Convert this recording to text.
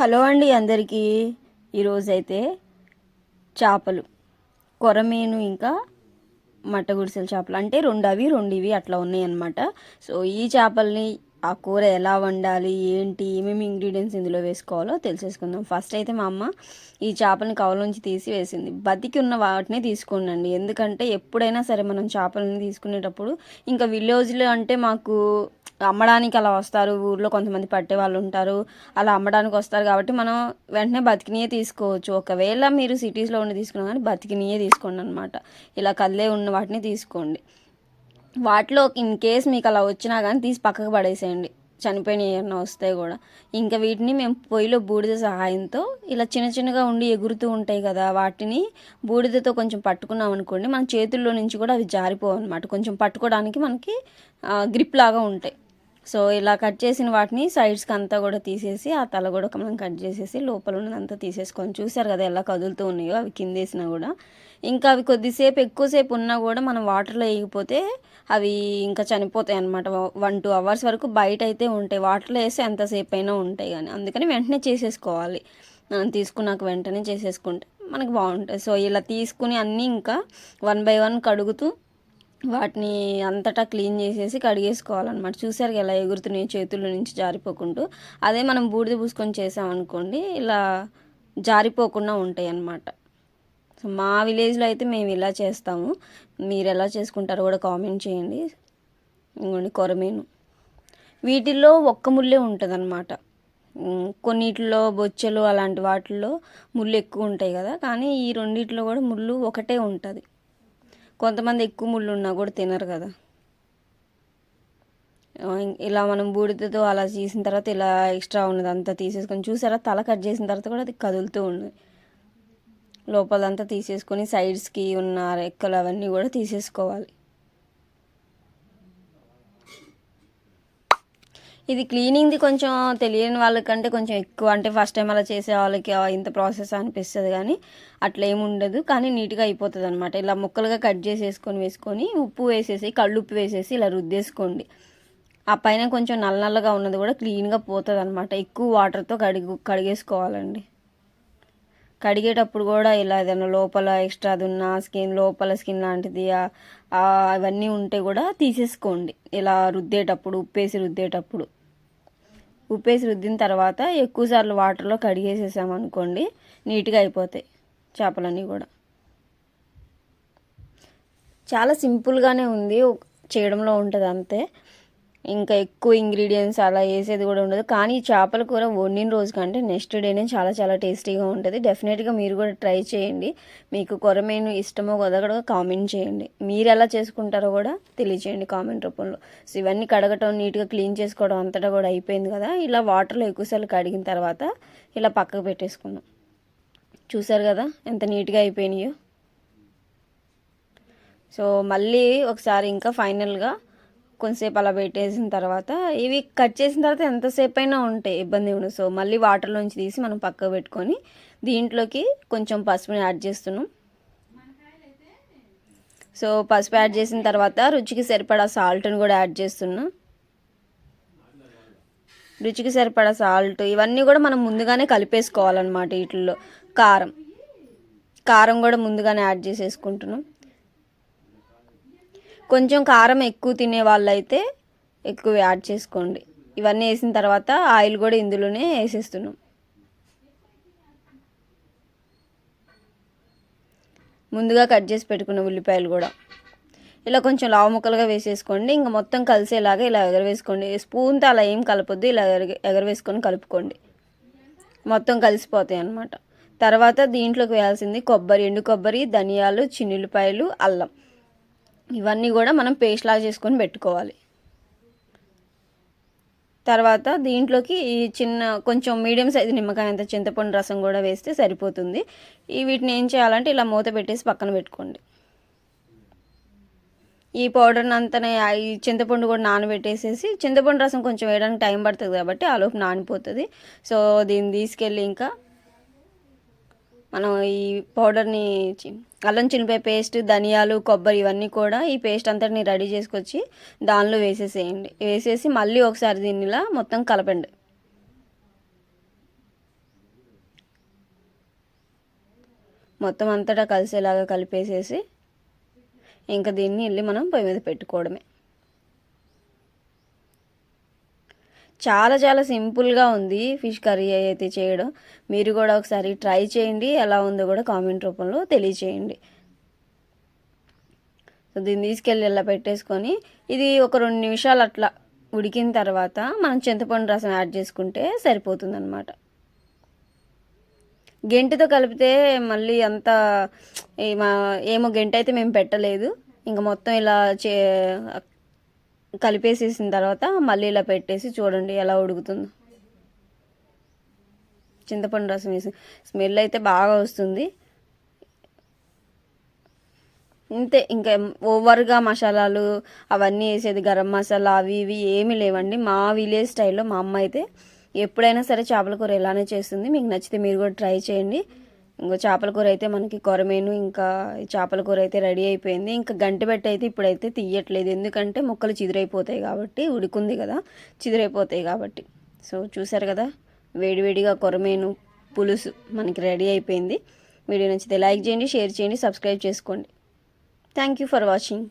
Hello అండి అందరికీ ఈరోజైతే చేపలు. కొరమీను ఇంకా మట్ట గుడిసెల చేపలు. అంటే రెండు అవి రెండు ఇవి అట్లా ఉన్నాయి అన్నమాట సో ఈ చేపల్ని ఆ కూర ఎలా వండాలి ఏంటి ఏమేమి ఇంగ్రీడియంట్స్ ఇందులో వేసుకోవాలో తెలిసేసుకుందాం. ఫస్ట్ అయితే మా అమ్మ ఈ చేపలని కవలోంచి తీసి వేసింది. బతికి ఉన్న వాటినే తీసుకోండి ఎందుకంటే ఎప్పుడైనా సరే మనం చేపలని తీసుకునేటప్పుడు ఇంకా విలేజ్లో అంటే మాకు అమ్మడానికి అలా వస్తారు ఊర్లో కొంతమంది పట్టే వాళ్ళు ఉంటారు అలా అమ్మడానికి వస్తారు కాబట్టి మనం వెంటనే బతికినయే తీసుకోవచ్చు. ఒకవేళ మీరు సిటీస్లో ఉండి తీసుకున్నా కానీ బతికినయే తీసుకోండి అనమాట ఇలా కదిలే ఉన్న వాటిని తీసుకోండి. వాటిలో ఇన్ కేస్ మీకు అలా వచ్చినా కానీ తీసి పక్కకు పడేసేయండి. చనిపోయిన ఏమన్నా వస్తాయి కూడా. ఇంకా వీటిని మేము పొయ్యిలో బూడిద సహాయంతో ఇలా చిన్న చిన్నగా ఉండి ఎగురుతూ ఉంటాయి కదా వాటిని బూడిదతో కొంచెం పట్టుకున్నాం అనుకోండి మన చేతుల్లో నుంచి కూడా అవి జారిపోవు అనమాట కొంచెం పట్టుకోవడానికి మనకి గ్రిప్ లాగా ఉంటాయి. సో ఇలా కట్ చేసిన వాటిని సైడ్స్కి అంతా కూడా తీసేసి ఆ తల కూడా మనం కట్ చేసేసి లోపల ఉన్నదంతా తీసేసుకొని చూసారు కదా ఎలా కదులుతూ ఉన్నాయో అవి కిందేసినా కూడా. ఇంకా అవి కొద్దిసేపు ఎక్కువసేపు ఉన్నా కూడా మనం వాటర్లో వేయకపోతే అవి ఇంకా చనిపోతాయి అనమాట వన్ టూ అవర్స్ వరకు బయట అయితే ఉంటాయి. వాటర్లో వేస్తే ఎంతసేపు అయినా ఉంటాయి కానీ. అందుకని వెంటనే చేసేసుకోవాలి. మనం తీసుకున్నాక వెంటనే చేసేసుకుంటే మనకి బాగుంటుంది. సో ఇలా తీసుకుని అన్నీ ఇంకా వన్ బై వన్ కడుగుతూ వాటిని అంతటా క్లీన్ చేసేసి కడిగేసుకోవాలన్నమాట. చూసారు ఎలా ఎగురుతున్నాయి చేతుల నుంచి జారిపోకుండా అదే మనం బూడిద పూసుకొని చేసామనుకోండి ఇలా జారిపోకుండా ఉంటాయి అన్నమాట సో మా విలేజ్లో అయితే మేము ఇలా చేస్తాము. మీరు ఎలా చేసుకుంటారో కూడా కామెంట్ చేయండి. ఇంకోండి కొరమేను వీటిల్లో ఒక్క ముల్లే ఉంటుంది అన్నమాట కొన్నిటిలో బొచ్చెలు అలాంటి వాటిల్లో ముళ్ళు ఎక్కువ ఉంటాయి కదా. కానీ ఈ రెండిట్లో కూడా ముళ్ళు ఒకటే ఉంటుంది. కొంతమంది ఎక్కువ ముళ్ళు ఉన్నా కూడా తినరు కదా. ఇలా మనం బూడిదతో అలా చేసిన తర్వాత ఇలా ఎక్స్ట్రా ఉన్నది అంతా తీసేసుకొని చూసారా? తల కట్ చేసిన తర్వాత కూడా అది కదులుతూ ఉంది. లోపలంతా తీసేసుకొని సైడ్స్కి ఉన్న రెక్కలు అవన్నీ కూడా తీసేసుకోవాలి. ఇది క్లీనింగ్ది కొంచెం తెలియని వాళ్ళకంటే కొంచెం ఎక్కువ. అంటే ఫస్ట్ టైం అలా చేసే వాళ్ళకి ఇంత ప్రాసెస్ అనిపిస్తుంది కానీ అట్లా ఏమి ఉండదు. కానీ నీట్గా అయిపోతుంది అనమాట ఇలా ముక్కలుగా కట్ చేసేసుకొని వేసుకొని ఉప్పు వేసేసి కళ్ళు ఉప్పు వేసేసి ఇలా రుద్దేసుకోండి. ఆ పైన కొంచెం నల్ల నల్లగా ఉన్నది కూడా క్లీన్గా పోతుంది అనమాట ఎక్కువ వాటర్తో కడిగి కడిగేసుకోవాలండి. కడిగేటప్పుడు కూడా ఇలా ఏదైనా లోపల ఎక్స్ట్రా ఉన్న స్కిన్ లోపల స్కిన్ లాంటిది అవన్నీ ఉంటే కూడా తీసేసుకోండి. ఇలా రుద్దేటప్పుడు ఉప్పేసి రుద్దేటప్పుడు. ఉప్పేసి రుద్దిన తర్వాత ఎక్కువసార్లు వాటర్లో కడిగేసేసామనుకోండి నీట్గా అయిపోతాయి చేపలన్నీ కూడా. చాలా సింపుల్గానే ఉంది చేయడంలో ఉంటుంది అంతే. ఇంకా ఎక్కువ ఇంగ్రీడియంట్స్ అలా వేసేది కూడా ఉండదు. కానీ చేపల కూర వండిన రోజు కంటే నెక్స్ట్ డేనే చాలా చాలా టేస్టీగా ఉంటుంది. డెఫినెట్గా మీరు కూడా ట్రై చేయండి. మీకు కొరమేను ఇష్టమో కదా కూడా కామెంట్ చేయండి. మీరు ఎలా చేసుకుంటారో కూడా తెలియచేయండి కామెంట్ రూపంలో. సో ఇవన్నీ కడగటం నీట్గా క్లీన్ చేసుకోవడం అంతటా కూడా అయిపోయింది కదా. ఇలా వాటర్లో ఎక్కువసార్లు కడిగిన తర్వాత ఇలా పక్కకు పెట్టేసుకున్నాం చూసారు కదా ఎంత నీట్గా అయిపోయినాయో. సో మళ్ళీ ఒకసారి ఇంకా ఫైనల్గా కొంతసేపు అలా పెట్టేసిన తర్వాత ఇవి కట్ చేసిన తర్వాత ఎంతసేపు అయినా ఉంటాయి ఇబ్బంది ఉండదు. సో మళ్ళీ వాటర్లోంచి తీసి మనం పక్కకు పెట్టుకొని దీంట్లోకి కొంచెం పసుపుని యాడ్ చేస్తున్నాం. సో పసుపు యాడ్ చేసిన తర్వాత రుచికి సరిపడా సాల్ట్ని కూడా యాడ్ చేస్తున్నాం. రుచికి సరిపడా సాల్ట్ ఇవన్నీ కూడా మనం ముందుగానే కలిపేసుకోవాలన్నమాట వీటిల్లో. కారం. కారం కూడా ముందుగానే యాడ్ చేసేసుకుంటున్నాం. కొంచెం కారం ఎక్కువ తినే వాళ్ళైతే ఎక్కువ యాడ్ చేసుకోండి. ఇవన్నీ వేసిన తర్వాత ఆయిల్ కూడా ఇందులోనే వేసేస్తున్నాం. ముందుగా కట్ చేసి పెట్టుకున్న ఉల్లిపాయలు కూడా. ఇలా కొంచెం లావు ముక్కలుగా వేసేసుకోండి. ఇంకా మొత్తం కలిసేలాగా ఇలా ఎగరవేసుకోండి. స్పూన్తో అలా ఏం కలపొద్దు. ఇలా ఎగర ఎగరవేసుకొని కలుపుకోండి. మొత్తం కలిసిపోతాయి అన్నమాట. తర్వాత దీంట్లోకి వేయాల్సింది కొబ్బరి ఎండు కొబ్బరి ధనియాలు చిన్నులపాయలు అల్లం. ఇవన్నీ కూడా మనం పేస్ట్ లాగా చేసుకొని పెట్టుకోవాలి. తర్వాత దీంట్లోకి ఈ చిన్న కొంచెం మీడియం సైజు నిమ్మకాయ అంత చింతపండు రసం కూడా వేస్తే సరిపోతుంది. ఈ వీటిని ఏం చేయాలంటే ఇలా మూత పెట్టేసి పక్కన పెట్టుకోండి. ఈ పౌడర్ని అంతనే ఈ చింతపండు కూడా నానబెట్టేసేసి చింతపండు రసం కొంచెం వేయడానికి టైం పడుతుంది కాబట్టి ఆ లోపు నానిపోతుంది. సో దీన్ని తీసుకెళ్ళి ఇంకా మనం ఈ పౌడర్ని అల్లం చిల్లిపాయ పేస్ట్ ధనియాలు కొబ్బరి ఇవన్నీ కూడా ఈ పేస్ట్ అంతటిని రెడీ చేసుకొచ్చి దానిలో వేసేసేయండి. వేసేసి మళ్ళీ ఒకసారి దీనిలా మొత్తం కలపండి. మొత్తం అంతటా కలిసేలాగా కలిపేసేసి ఇంకా దీన్ని వెళ్ళి మనం పొయ్యి మీద పెట్టుకోవడమే. చాలా చాలా సింపుల్గా ఉంది ఫిష్ కర్రీ అయితే చేయడం. మీరు కూడా ఒకసారి ట్రై చేయండి. ఎలా ఉందో కూడా కామెంట్ రూపంలో తెలియచేయండి. సో దీన్ని తీసుకెళ్ళి ఇలా పెట్టేసుకొని ఇది ఒక రెండు నిమిషాలు అట్లా ఉడికిన తర్వాత మనం చింతపండు రసం యాడ్ చేసుకుంటే సరిపోతుంది అనమాట గెంటితో కలిపితే మళ్ళీ అంత ఏమో గెంట అయితే మేము పెట్టలేదు. ఇంకా మొత్తం ఇలా చే కలిపేసేసిన తర్వాత మళ్ళీ ఇలా పెట్టేసి చూడండి ఎలా ఉడుకుతుందో. చింతపండు రసం వేసి స్మెల్ అయితే బాగా వస్తుంది. ఇంతే ఇంకా ఓవర్గా మసాలాలు అవన్నీ వేసేది గరం మసాలా అవి ఇవి ఏమీ లేవండి. మా విలేజ్ స్టైల్లో మా అమ్మ అయితే ఎప్పుడైనా సరే చేపల కూర ఇలానే చేస్తుంది. మీకు నచ్చితే మీరు కూడా ట్రై చేయండి. ఇంకో చేపల కూర అయితే మనకి కొరమేను ఇంకా చేపల కూర అయితే రెడీ అయిపోయింది. ఇంకా గంట పెట్టి అయితే ఇప్పుడైతే తీయట్లేదు. ఎందుకంటే ముక్కలు చిదిరైపోతాయి కాబట్టి ఉడుకుంది కదా చిదిరైపోతాయి కాబట్టి. సో చూసారు కదా వేడివేడిగా కొరమేను పులుసు మనకి రెడీ అయిపోయింది. వీడియో నచ్చితే లైక్ చేయండి షేర్ చేయండి సబ్స్క్రైబ్ చేసుకోండి. Thank you for watching